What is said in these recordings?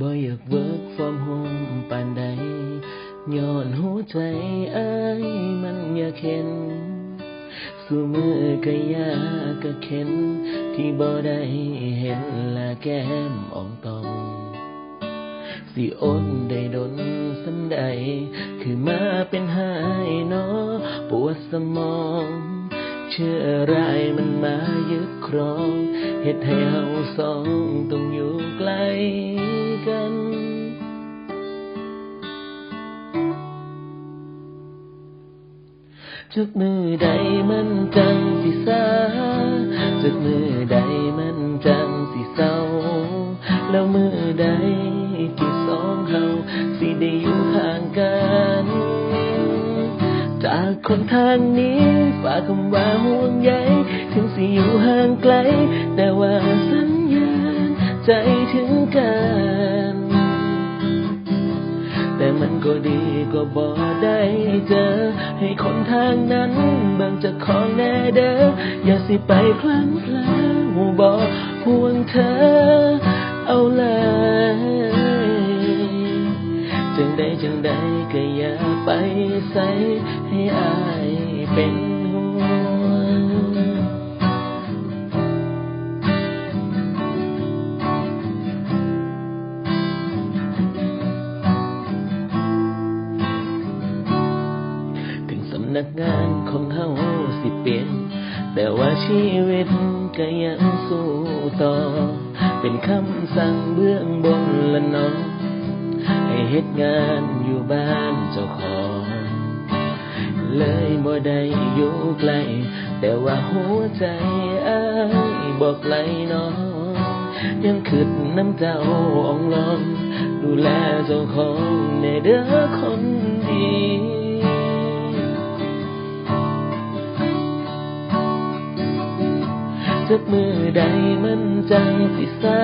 บ่อยากเวิร์กฟอร์มโฮมปานใดย้อนหัวใจอ้ายมันอยากเห็นสู่มือก็ยากก็เข็น ที่บ่ได้เห็นละแก้มอ่องตอง สิอดได้ดนสำใด คือมาเป็นหายเนอปวดสมอง เชื่อรายมันมายึดครองเฮ็ดให้เฮาสองต้องอยู่ จักมือใดมันจังสิสาจักมือใดมันจังสิเศร้า แล้วมือใดที่สองเฮาสิได้อยู่ห่างกัน จากคนทางนี้ฝากคำว่าห่วงใยถึงสิอยู่ห่างไกล แต่ว่าสัญญาณใจ ก็ดีก็บ่ได้เจอ ให้คนทางนั้นบางจะของแน่เด้ออย่าสิไปพลังพลาบ่ห่วงเธอ เอาเลยจังใดจังใดก็อย่าไปใส่ให้อายเป็น แต่ว่าชีวิตก็ยังสู้ต่อ เป็นคำสั่งเบื้องบนละน้อง ให้เฮ็ดงานอยู่บ้านเจ้าของ เลยบ่ได้อยู่ไกล แต่ว่าหัวใจอ้ายบอกไกลน้องยังคิดน้ำเจ้าอ่องลอง ดูแลเจ้าของในเด้อคนดี จากมือใดมันจังสิสา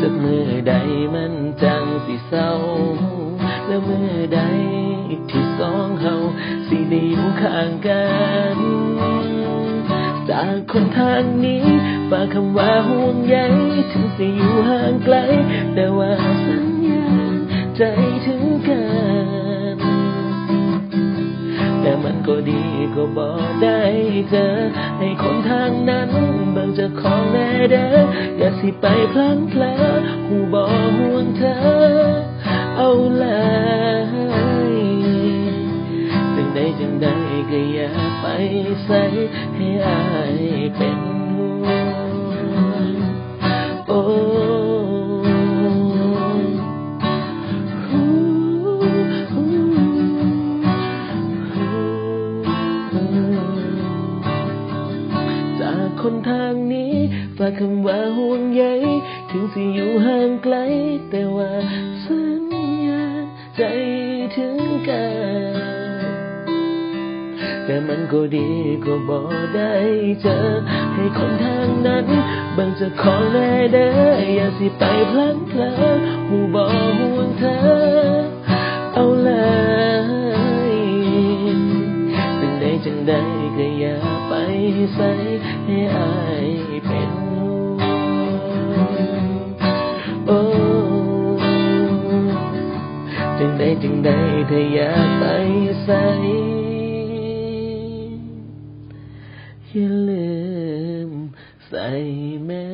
จากมือใดมันจังสิเศร้า แล้วมือใดที่สองเฮาสิได้อยู่ข้างกันจากคนทางนี้ฝากคำว่าห่วงใยถึงสิอยู่ห่างไกล แต่ว่าสัญญาใจถึงกัน แต่มันก็ดีก็บอกได้ เจอให้คนทางนั้นบางจะของแน่เด้ออย่าสิไปพลั้งเพลอหูบอห่วงเธอ เอาแลย ทางนี้ฝากคำว่าห่วงใยถึงสิอยู่ห่างไกล แต่ว่าสัญญาใจถึงกันแต่มันก็ดีก็บอกได้เจอ ให้คนทางนั้นบิ่งจะขอแน่เด้ออย่าสิไปพลั้งเพลอหูบอห่วง งใดเธออย่าไปใส่อย่าลืมใส่แม่